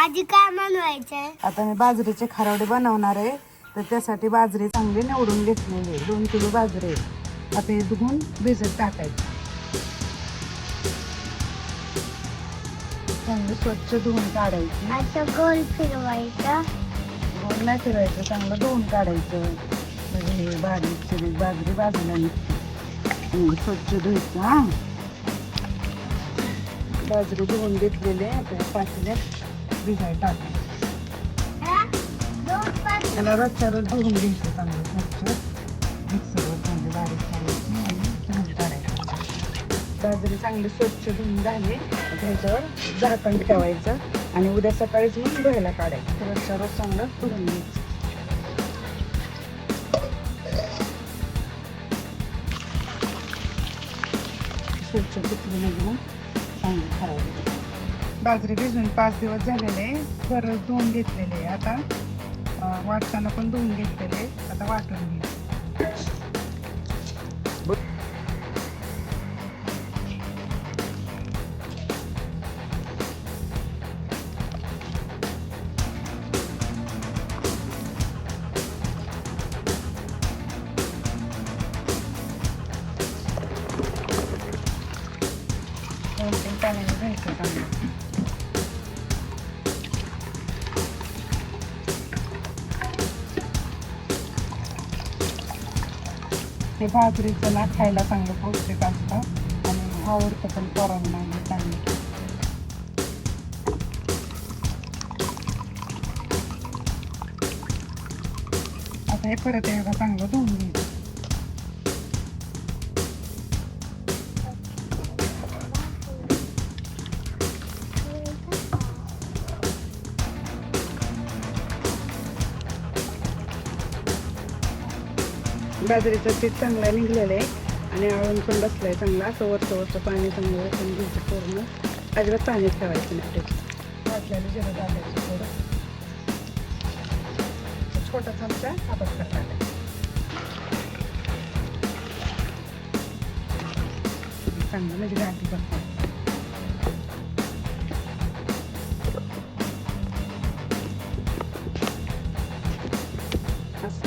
आधी काय बनवायचंय आता मी बाजरीचे खारवडे बनवणार आहे. तर त्यासाठी बाजरी चांगली निवडून घेतलेली आहे. दोन किलो बाजरी आहे. आता हे धुवून भिजत टाकायचं. चांगलं स्वच्छ धुवून काढायची. आता गोल फिरवायचा. गोल नाही फिरायचं चांगलं धुवून काढायचं. म्हणजे हे बारीक चिरीक बाजरी बाजूला चांगलं स्वच्छ धुवायचं हा. बाजरी धुवून घेतलेली आहे. आता या पातेल्यात हा? दोन पाच त्याला रोजच्या रोज धुवून घ्यायचं चांगलं स्वच्छ. मिक्सरवर चांगली बारीक करायची आणि काढायचं बाजरी चांगली स्वच्छ धुवून झाली. आता ह्याच्यावर झाकण ठेवायचं आणि उद्या सकाळीच मग धुवायला काढायचं. रोजच्या रोज चांगलं धुवून घ्यायचं. स्वच्छ धुतली म्हणजे मग चांगलं खराब बाजरी भिजून पाच दिवस झालेले परत धुवून घेतलेले आहे. आता अं, वाटताना पण धुवून घेतलेले आहे. आता वाटून घे दोन तीन पाण्याने घ्यायचं ते बाजरीचं ना खायला चांगलं पौष्टिक असतं. आणि आवडतं पण पोरांना हे चांगलं आता हे परत एकदा चांगलं धुवून घ्यायचं. बाजरीचं पीठ चांगलं निघलेलं आहे. आणि आळून पण बसलं आहे चांगलं. असं वरचं वरचं पाणी चांगलं ओतून घ्यायचं पूर्ण. अजिबात पाणी ठेवायचं नाही त्याचं वाटल्याला जिरं टाकायचं थोडं. छोटा चमचा सापत्ता करणार चांगलं म्हणजे गाठी बसतात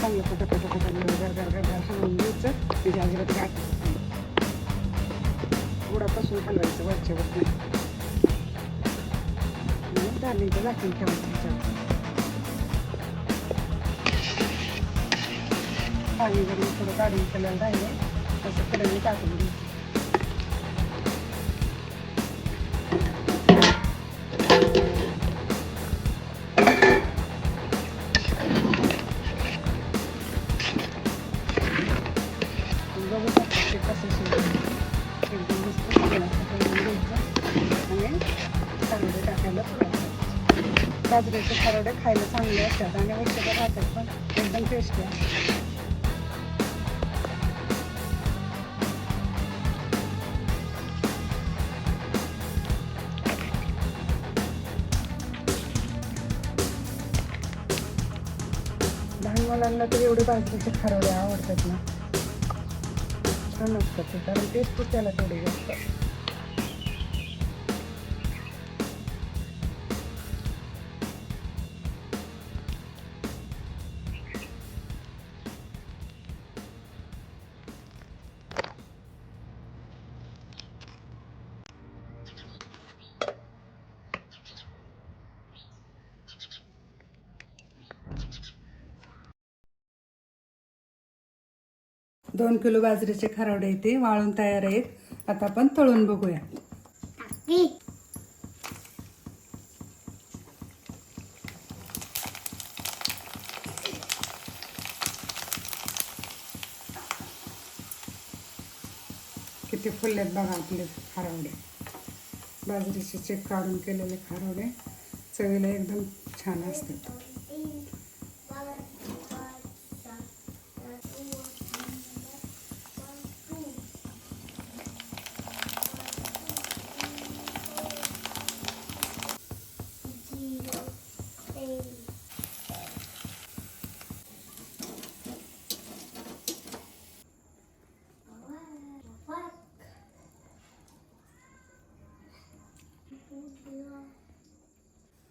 असं चांगलं पटा पटा पटा घर घर घर घर हलवून घ्यायचं म्हणजे अजिबात गाठ बुडापासून हलवायचं वरच्या वर नाही दहा मिनिटं झाकून ठेवायचं ह्याच्यावर पाणी जर थोडं काढून केलेलं राहिले असं कडेने टाकून बाजरीचे खरडे खायला चांगले असतात आणि वर्षभर राहतात पण एकदम टेस्टी आहे. लहान मुलांना तर एवढे बाजरीचे खरवडे आवडतात ना. छान असतात ते कारण टेस्ट त्याला तेवढे असतात दोन किलो बाजरीचे खरावडे इथे वाळून तयार आहेत. आता आपण तळून बघूया. किती फुललेत बघा आपले खारवडे. बाजरीचे चेक काढून केलेले खारवडे. चवीला एकदम छान असतात.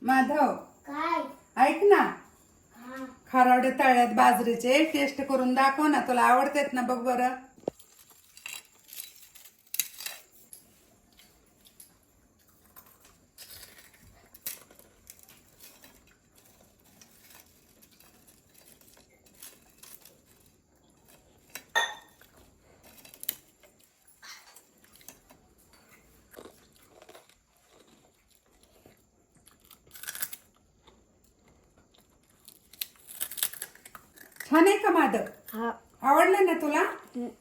माधव काय? ऐक ना. हा. खारावडे तळ्यात बाजरीचे टेस्ट करून दाखव ना तुला आवडतात ना बघ बरं. छान आहे का माधव आवडलं ना तुला.